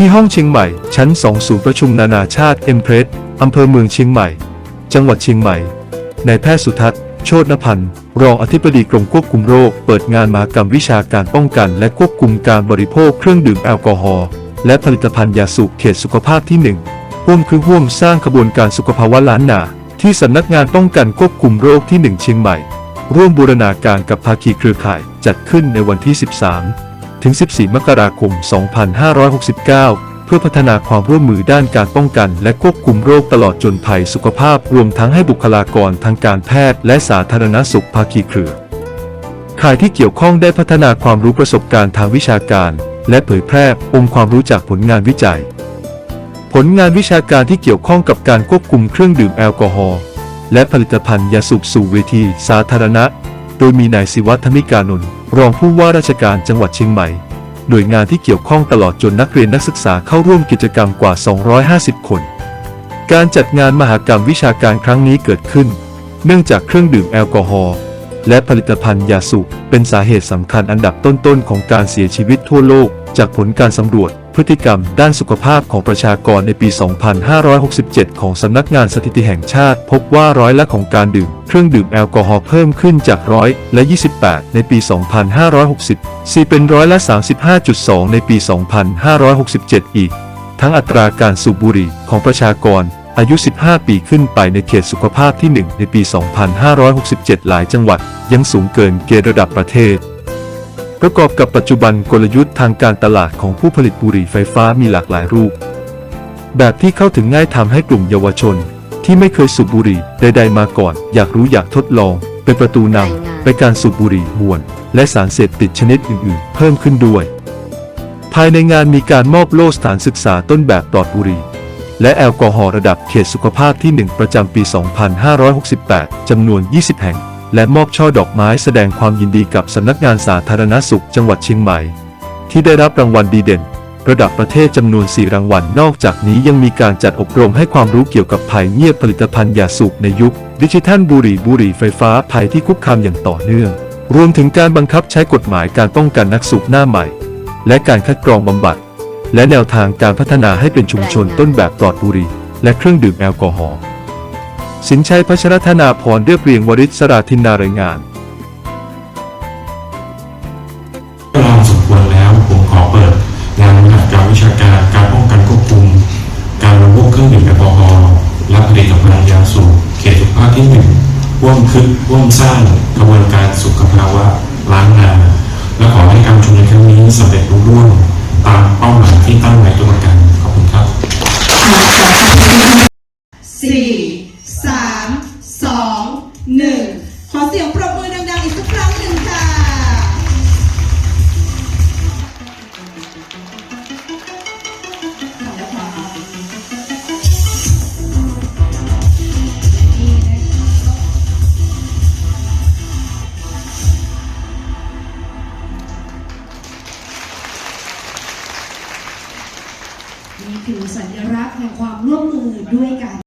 ที่ห้องเชียงใหม่ ชั้น 2 ศูนย์ประชุมนานาชาติเอ็มเพรสอำเภอเมืองเชียงใหม่ จังหวัดเชียงใหม่นายแพทย์สุทัศน์โชตนพันธ์รองอธิบดีกรมควบคุมโรค เปิดงานมหกรรมวิชาการป้องกัน และควบคุมการบริโภคเครื่องดื่มแอลกอฮอล์และผลิตภัณฑ์ยาสูบเขตสุขภาพที่1ร่วมคือร่วมสร้างขบวนการสุขภาวะล้านนา ที่สำนักงานป้องกันควบคุมโรคที่ 1 เชียงใหม่ ร่วมบูรณาการกับภาคีเครือข่ายจัดขึ้นในวันที่ 13 ถึง 14 มกราคม 2569 เพื่อพัฒนาความร่วมมือด้านการป้องกัน และควบคุมโรคตลอดจนภัยสุขภาพ รวมทั้งให้บุคลากรทางการแพทย์ และสาธารณสุขภาคีเครือข่ายที่เกี่ยวข้องได้พัฒนาความรู้ประสบการณ์ทางวิชาการ และเผยแพร่องค์ความรู้จากผลงานวิจัย ผลงานวิชาการที่เกี่ยวข้องกับการควบคุมเครื่องดื่มแอลกอฮอล์และผลิตภัณฑ์ยาสูบสู่เวทีสาธารณะ โดยมีนายศิวัฒน์ธมิกานนท์รองผู้ว่าราชการจังหวัดเชียงใหม่ หน่วยงานที่เกี่ยวข้องตลอดจนนักเรียนนักศึกษาเข้าร่วมกิจกรรมกว่า 250 คน การจัดงานมหกรรมวิชาการครั้งนี้เกิดขึ้น เนื่องจากเครื่องดื่มแอลกอฮอล์และผลิตภัณฑ์ยาสูบเป็นสาเหตุสำคัญอันดับต้นๆของการเสียชีวิตทั่วโลกจากผลการสำรวจ พฤติกรรมด้านสุขภาพของประชากรในปี 2567 ของสำนักงานสถิติแห่งชาติ พบว่าร้อยละของการดื่มเครื่องดื่มแอลกอฮอล์เพิ่มขึ้นจากร้อยและ 28 ในปี 2560 4เป็นร้อยละ 35.2 ในปี 2567 อีก ทั้งอัตราการสูบบุหรี่ของประชากรอายุ 15 ปีขึ้นไปในเขตสุขภาพที่ 1 ในปี 2567 หลายจังหวัดยังสูงเกินเกณฑ์ระดับประเทศ ประกอบกับปัจจุบันกลยุทธ์ทางการตลาดของผู้ผลิตบุหรี่ไฟฟ้ามีหลากหลายรูป แบบที่เข้าถึงง่ายทำให้กลุ่มเยาวชน ที่ไม่เคยสูบบุหรี่ใดๆมาก่อน อยากรู้อยากทดลอง เป็นประตูนำไปการสูบบุหรี่มวน และสารเสพติดชนิดอื่น ๆ เพิ่มขึ้นด้วย ภายในงานมีการมอบโล่สถานศึกษาต้นแบบปลอดบุหรี่และแอลกอฮอล์ระดับเขตสุขภาพที่ 1 ประจำปี 2568 จำนวน 20 แห่ง และมอบช่อดอกไม้แสดงความยินดีกับสำนักงานสาธารณสุขจังหวัดเชียงใหม่ ที่ได้รับรางวัลดีเด่น ระดับประเทศจำนวน 4 รางวัลนอกจากนี้ยังมีการจัดอบรมให้ความรู้เกี่ยวกับภัยเงียบผลิตภัณฑ์ยาสูบในยุค ดิจิทัลบุหรี่บุหรี่ไฟฟ้าภัยที่คุกคามอย่างต่อเนื่อง รวมถึงการบังคับใช้กฎหมายการป้องกันนักสูบหน้าใหม่ และการคัดกรองบำบัด และแนวทางการพัฒนาให้เป็นชุมชนต้นแบบปลอดบุหรี่และเครื่องดื่มแอลกอฮอล์ สินชัยพัชรธนาพรเรียบเรียงวริศสราธินนารายงานเวลาสมควรแล้วผมขอเปิดงานมหกรรวิชาการการป้องกันควบคุม การบริโภคเครื่องดื่มแอลกอฮอล์และผลิตภัณฑ์ยาสูบเขตสุขภาพที่หนึ่งร่วมคิดร่วมสร้างกระบวนการสุขภาวะล้านนาและขอให้การประชุมครั้งนี้สำเร็จรุ่ร่วงตามเป้า นี่คือสัญลักษณ์แห่งความร่วมมือด้วยกัน